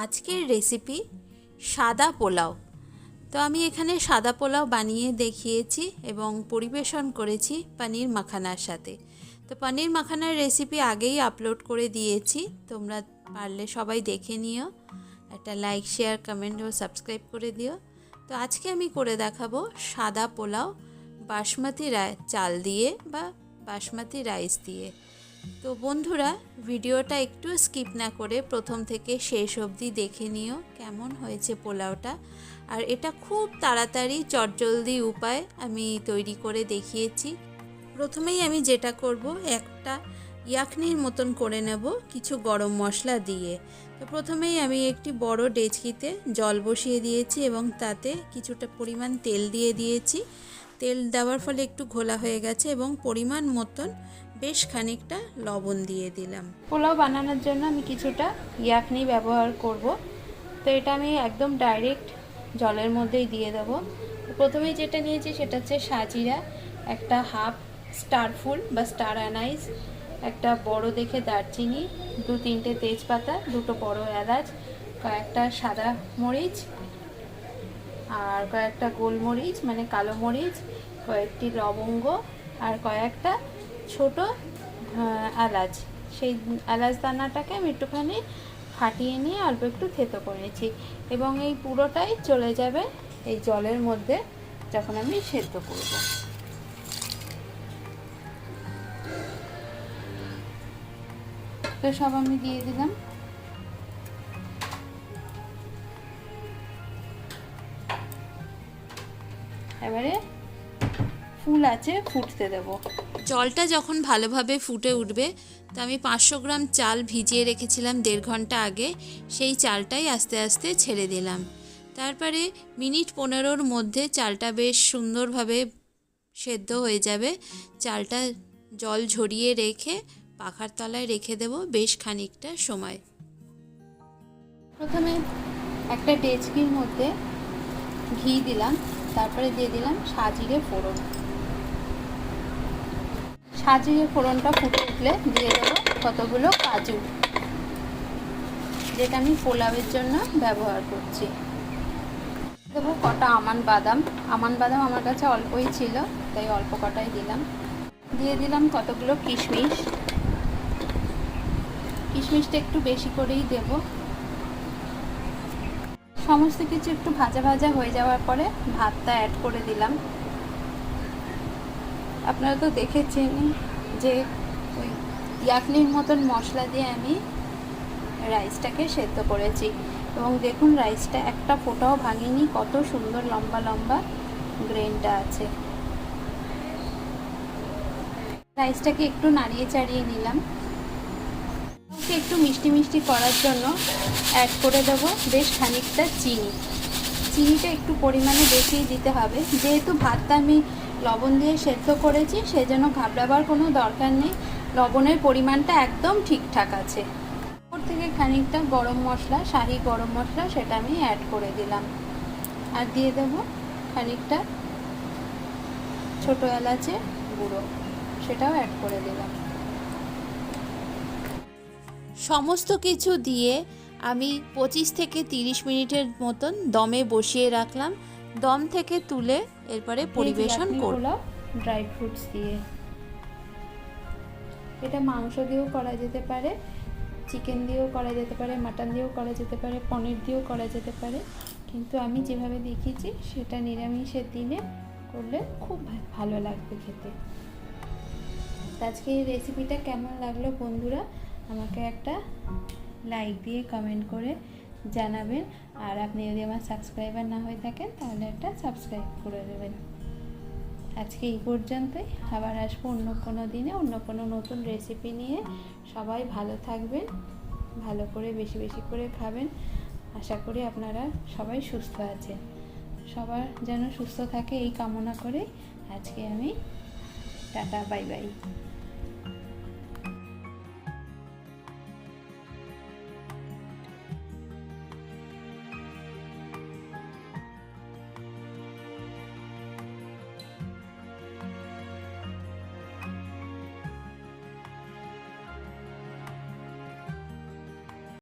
আজকের রেসিপি সাদা পোলাও। তো আমি এখানে সাদা পোলাও বানিয়ে দেখিয়েছি এবং পরিবেশন করেছি পনির মাখানার সাথে। তো পনির মাখানার রেসিপি আগেই আপলোড করে দিয়েছি, তোমরা পারলে সবাই দেখে নিও। একটা লাইক শেয়ার কমেন্ট ও সাবস্ক্রাইব করে দিও। তো আজকে আমি করে দেখাবো সাদা পোলাও বাসমতি চাল দিয়ে বা বাসমতি রাইস দিয়ে। তো বন্ধুরা, ভিডিওটা একটু স্কিপ না করে প্রথম থেকে শেষ অবধি দেখে নিও কেমন হয়েছে পোলাওটা। আর এটা খুব তাড়াতাড়ি, চটজলদি উপায় আমি তৈরি করে দেখিয়েছি। প্রথমেই আমি যেটা করব, একটা ইয়াকনির মতন করে নেব কিছু গরম মশলা দিয়ে। তো প্রথমেই আমি একটি বড় ডেচকিতে জল বসিয়ে দিয়েছি এবং তাতে কিছুটা পরিমাণ তেল দিয়ে দিয়েছি। তেল দেওয়ার ফলে একটু ঘোলা হয়ে গেছে এবং পরিমাণ মতন বেশ খানিকটা লবণ দিয়ে দিলাম। পোলাও বানানোর জন্য আমি কিছুটা ইয়াকনি ব্যবহার করব। তো এটা আমি একদম ডাইরেক্ট জলের মধ্যেই দিয়ে দেব। তো প্রথমেই যেটা নিয়েছি সেটা হচ্ছে সাজিরা, একটা হাফ স্টার ফুল বা স্টার অ্যানাইজ একটা বড় দেখে দারচিনি, দু তিনটে তেজপাতা, দুটো বড় এলাচ, কয়েকটা সাদা মরিচ আর কয়েকটা গোলমরিচ মানে কালো মরিচ, কয়েকটি লবঙ্গ আর কয়েকটা ছোট এলাচ সেই এলাচ দানাটাকে আমি একটুখানি ফাটিয়ে নিয়ে অল্প একটু থেতো করেছি এবং এই পুরোটাই চলে যাবে এই জলের মধ্যে যখন আমি সেদ্ধ করব। তো সব আমি দিয়ে দিলাম। এবারে ফুল আছে, ফুটতে দেবো। জলটা যখন ভালোভাবে ফুটে উঠবে, তো আমি পাঁচশো গ্রাম চাল ভিজিয়ে রেখেছিলাম দেড় ঘণ্টা আগে, সেই চালটাই আস্তে আস্তে ছেড়ে দিলাম। তারপরে মিনিট পনেরোর মধ্যে চালটা বেশ সুন্দরভাবে সেদ্ধ হয়ে যাবে। চালটা জল ঝরিয়ে রেখে পাখার তলায় রেখে দেব বেশ খানিকটা সময়। প্রথমে একটা ডেচকির মধ্যে ঘি দিলাম, তারপরে দিয়ে দিলাম সাজিরে ফোড়ন। সাজিরে ফোড়নটা ফুটে উঠলে দিয়ে দেবো কতগুলো কাজু, যেটা আমি পোলাওয়ের জন্য ব্যবহার করছি। দেবো কটা আমান বাদাম। আমান বাদাম আমার কাছে অল্পই ছিল, তাই অল্প কটাই দিলাম। দিয়ে দিলাম কতগুলো কিশমিশ। কিশমিশটা একটু বেশি করেই দেবো। সমস্ত কিছু একটু ভাজা ভাজা হয়ে যাওয়ার পরে ভাতটা অ্যাড করে দিলাম। আপনারা তো দেখেছেন যে ওই ইয়াকনির মতন মশলা দিয়ে আমি রাইসটাকে সেদ্ধ করেছি। এবং দেখুন রাইসটা একটা ফোটাও ভাঙিনি, কত সুন্দর লম্বা লম্বা গ্রেনটা আছে। রাইসটাকে একটু নাড়িয়ে চাড়িয়ে নিলাম। একটু মিষ্টি মিষ্টি করার জন্য অ্যাড করে দেবো বেশ খানিকটা চিনি। চিনিটা একটু পরিমাণে বেশি দিতে হবে। যেহেতু ভাতটা আমি লবণ দিয়ে সেদ্ধ করেছি সেজন্য ঘাবড়াবার কোনো দরকার নেই। লবণের পরিমাণটা একদম ঠিকঠাক আছে। ওপর থেকে খানিকটা গরম মশলা, শাহি গরম মশলা, সেটা আমি অ্যাড করে দিলাম। আর দিয়ে দেবো খানিকটা ছোটো এলাচে গুঁড়ো, সেটাও অ্যাড করে দিলাম। সমস্ত কিছু দিয়ে আমি পঁচিশ থেকে তিরিশ মিনিটের মতন দমে বসিয়ে রাখলাম। দম থেকে তুলে এরপরে পরিবেশন করব। ড্রাই ফ্রুটস দিয়ে। এটা মাংস দিয়েও করা যেতে পারে চিকেন দিয়েও করা যেতে পারে মাটন দিয়েও করা যেতে পারে পনির দিয়েও করা যেতে পারে। কিন্তু আমি যেভাবে দেখিয়েছি সেটা নিরামিষের দিনে করলে খুব ভালো লাগবে খেতে। আজকে এই রেসিপিটা কেমন লাগল বন্ধুরা? আমাকে একটা লাইক দিয়ে কমেন্ট করে জানাবেন। আর আপনি যদি আমার সাবস্ক্রাইবার না হয়ে থাকেন, তাহলে একটা সাবস্ক্রাইব করে দেবেন। আজকে এই পর্যন্তই। আবার আসব অন্য কোনো দিনে, অন্য কোনো নতুন রেসিপি নিয়ে। সবাই ভালো থাকবেন, ভালো করে বেশি বেশি করে খাবেন। আশা করি আপনারা সবাই সুস্থ আছেন। সবার যেন সুস্থ থাকে এই কামনা করে আজকে আমি টাটা, বাই বাই।